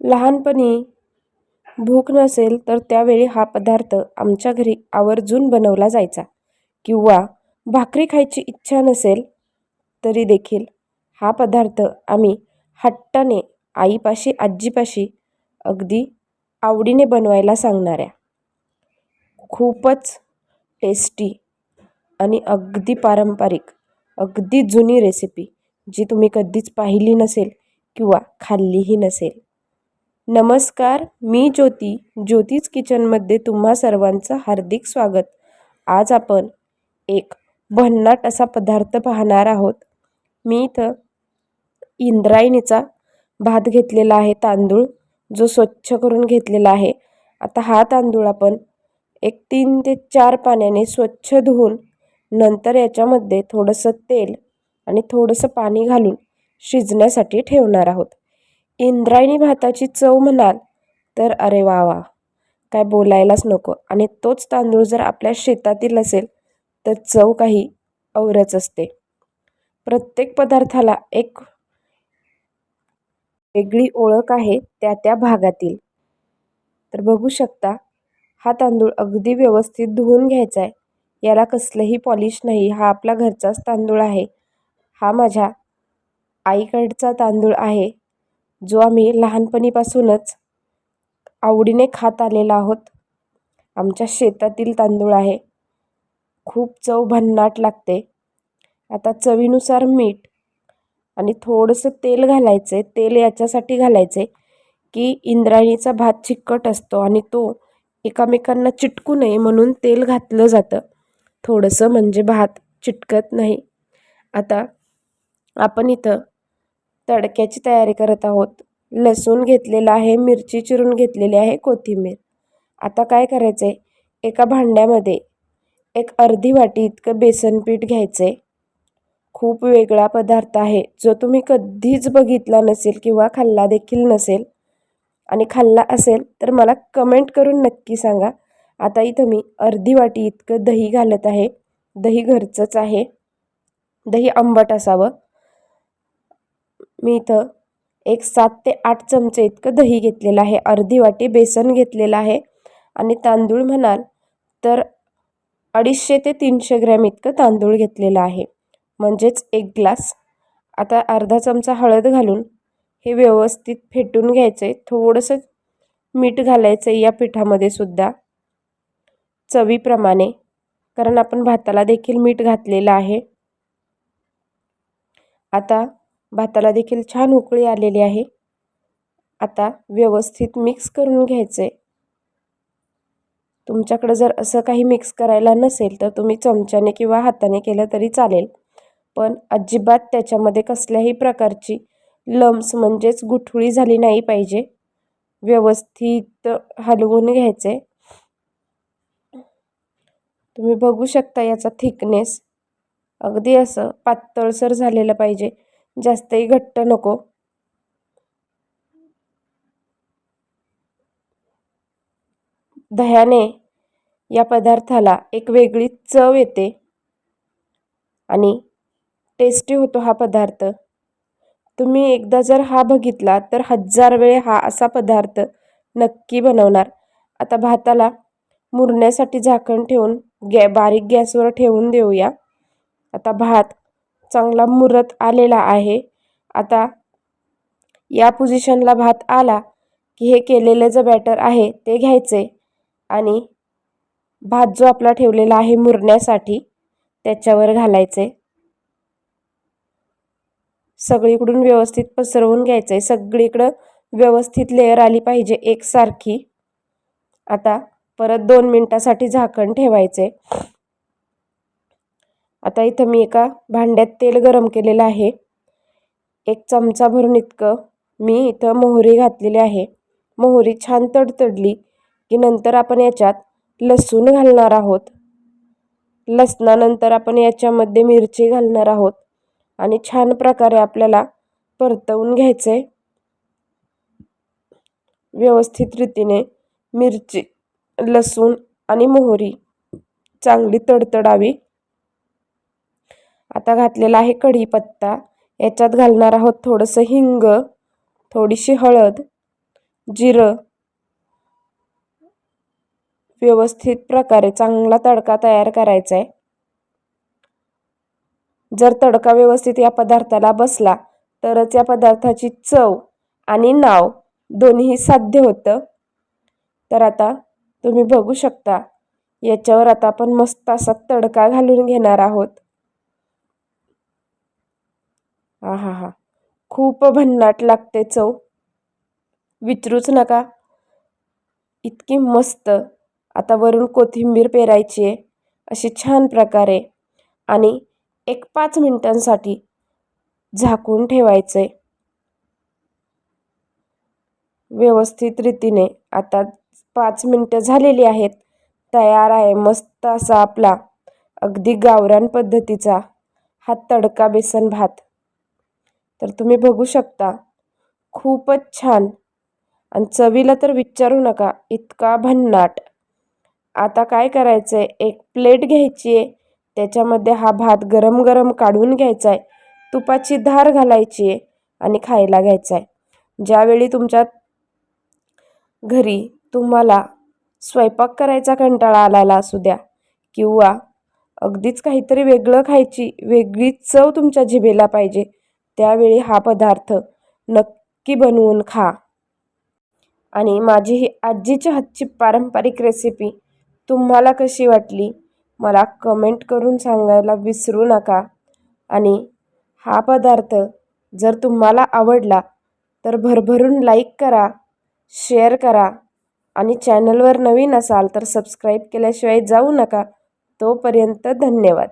लहानपणी भूक नसेल तर त्यावेळी हा पदार्थ आमच्या घरी आवर्जून बनवला जायचा. किंवा भाकरी खायची इच्छा नसेल तरी देखील हा पदार्थ आम्ही हट्टाने आईपाशी आजीपाशी अगदी आवडीने बनवायला सांगणाऱ्या. खूपच टेस्टी आणि अगदी पारंपरिक अगदी जुनी रेसिपी जी तुम्ही कधीच पाहिली नसेल किंवा खाल्लीही नसेल. नमस्कार मी ज्योती. ज्योतीज किचनमध्ये तुम्हा सर्वांचं हार्दिक स्वागत. आज आपण एक भन्नाट असा पदार्थ पाहणार आहोत. मी इथं इंद्रायणीचा भात घेतलेला आहे तांदूळ जो स्वच्छ करून घेतलेला आहे. आता हा तांदूळ आपण एक तीन ते चार पाण्याने स्वच्छ धुवून नंतर याच्यामध्ये थोडंसं तेल आणि थोडंसं पाणी घालून शिजण्यासाठी ठेवणार आहोत. इंद्रायणी भाताची चव म्हणाल तर अरे वा वा काय बोलायलाच नको. आणि तोच तांदूळ जर आपल्या शेतातील असेल तर चव काही औरच असते. प्रत्येक पदार्थाला एक वेगळी ओळख आहे त्या त्या भागातील. तर बघू शकता हा तांदूळ अगदी व्यवस्थित धुवून घ्यायचा आहे. याला कसलंही पॉलिश नाही. हा आपला घरचाच तांदूळ आहे. हा माझ्या आईकडचा तांदूळ आहे. जो आम्ही लहानपणीपासूनच आवडीने खात आलेला आहोत. आमच्या शेतातील तांदूळ आहे. खूप चव भन्नाट लागते. आता चवीनुसार मीठ आणि थोडंसं तेल घालायचं आहे तेल याच्यासाठी घालायचं आहे की इंद्रायणीचा भात चिकट असतो आणि तो एकामेकांना चिटकू नये म्हणून तेल घातलं जातं. थोडंसं म्हणजे भात चिटकत नाही. आता आपण इथं तडक्याची तयारी करत आहोत. लसूण घेतलेला आहे मिरची चिरून घेतलेली आहे कोथिंबीर. आता काय करायचं आहे एका भांड्यामध्ये एक अर्धी वाटी इतकं बेसन पीठ घ्यायचं आहे खूप वेगळा पदार्थ आहे. जो तुम्ही कधीच बघितला नसेल किंवा खाल्ला देखील नसेल आणि खाल्ला असेल तर मला कमेंट करून नक्की सांगा. आता इथं मी अर्धी वाटी इतकं दही घालत आहे. दही घरचंच आहे. दही आंबट असावं. मी इथं एक सात ते आठ चमचे इतकं दही घेतलेलं आहे अर्धी वाटी बेसन घेतलेलं आहे आणि तांदूळ म्हणाल तर अडीचशे ते तीनशे ग्रॅम इतकं तांदूळ घेतलेलं आहे. म्हणजेच एक ग्लास. आता अर्धा चमचा हळद घालून हे व्यवस्थित फेटून घ्यायचं. आहे थोडंसं मीठ घालायचं आहे या पिठामध्ये सुद्धा चवीप्रमाणे कारण आपण भाताला देखील मीठ घातलेलं आहे. आता भाताला देखील छान उकळी आलेली आहे. आता व्यवस्थित मिक्स करून घ्यायचं आहे तुमच्याकडं जर असं काही मिक्स करायला नसेल तर तुम्ही चमच्याने किंवा हाताने केलं तरी चालेल. पण अजिबात त्याच्यामध्ये कसल्याही प्रकारची लम्स म्हणजेच गुठळी झाली नाही पाहिजे. व्यवस्थित हलवून घ्यायचे तुम्ही बघू शकता याचा थिकनेस अगदी असं पातळसर झालेलं पाहिजे. जास्तही घट्ट नको. दह्याने या पदार्थाला एक वेगळी चव येते. आणि टेस्टी होतो हा पदार्थ. तुम्ही एकदा जर हा बघितला तर हजार वेळ हा असा पदार्थ नक्की बनवणार. आता भाताला मुरण्यासाठी झाकण ठेवून गॅ बारीक गॅसवर ठेवून देऊया. आता भात चांगला मुरत आलेला आहे. आता या पोझिशनला भात आला की हे केलेलं जे बॅटर आहे ते घ्यायचे आणि भात जो आपला ठेवलेला आहे मुरण्यासाठी त्याच्यावर घालायचे. सगळीकडून व्यवस्थित पसरवून घ्यायचं. आहे सगळीकडं व्यवस्थित लेअर आली पाहिजे एकसारखी. आता परत दोन मिनटासाठी झाकण ठेवायचे. आता इथं मी एका भांड्यात तेल गरम केलेलं आहे. एक चमचा भरून इतकं मी इथं मोहरी घातलेली आहे. मोहरी छान तडतडली की नंतर आपण याच्यात लसूण घालणार आहोत. लसणानंतर आपण याच्यामध्ये मिरची घालणार आहोत आणि छान प्रकारे आपल्याला परतवून घ्यायचं व्यवस्थित रीतीने मिरची लसूण आणि मोहरी चांगली तडतडावी. आता घातलेला आहे कढीपत्ता. याच्यात घालणार आहोत थोडंसं हिंग थोडीशी हळद जिरं. व्यवस्थित प्रकारे चांगला तडका तयार करायचा आहे जर तडका व्यवस्थित या पदार्थाला बसला तरच या पदार्थाची चव आणि नाव दोन्ही साध्य होतं. तर आता तुम्ही बघू शकता याच्यावर आता आपण मस्त असा तडका घालून घेणार आहोत. हा हा. हा खूप भन्नाट लागते चव. विचारूच नका. इतकी मस्त. आता वरून कोथिंबीर पेरायची आहे. अशी छान प्रकारे. आणि एक पाच मिनिटांसाठी झाकून ठेवायचं आहे व्यवस्थित रीतीने आता पाच मिनटं झालेली आहेत. तयार आहे मस्त असा आपला. अगदी गावरान पद्धतीचा हा तडका बेसन भात. तर तुम्ही बघू शकता. खूपच छान. आणि चवीला तर विचारू नका इतका भन्नाट. आता काय करायचं आहे एक प्लेट घ्यायची आहे त्याच्यामध्ये हा भात गरम गरम काढून घ्यायचा आहे तुपाची धार घालायची आहे आणि खायला घ्यायचा आहे ज्यावेळी तुमच्या घरी तुम्हाला स्वयंपाक करायचा कंटाळा आलेला असू द्या किंवा अगदीच काहीतरी वेगळं खायची वेगळी चव तुमच्या जिभेला पाहिजे त्यावेळी हा पदार्थ नक्की बनवून खा. आणि माझी ही आजीच्या हातची पारंपरिक रेसिपी तुम्हाला कशी वाटली मला कमेंट करून सांगायला विसरू नका. आणि हा पदार्थ जर तुम्हाला आवडला तर भरभरून लाईक करा शेअर करा. आणि चॅनलवर नवीन असाल तर सबस्क्राईब केल्याशिवाय जाऊ नका. तोपर्यंत धन्यवाद.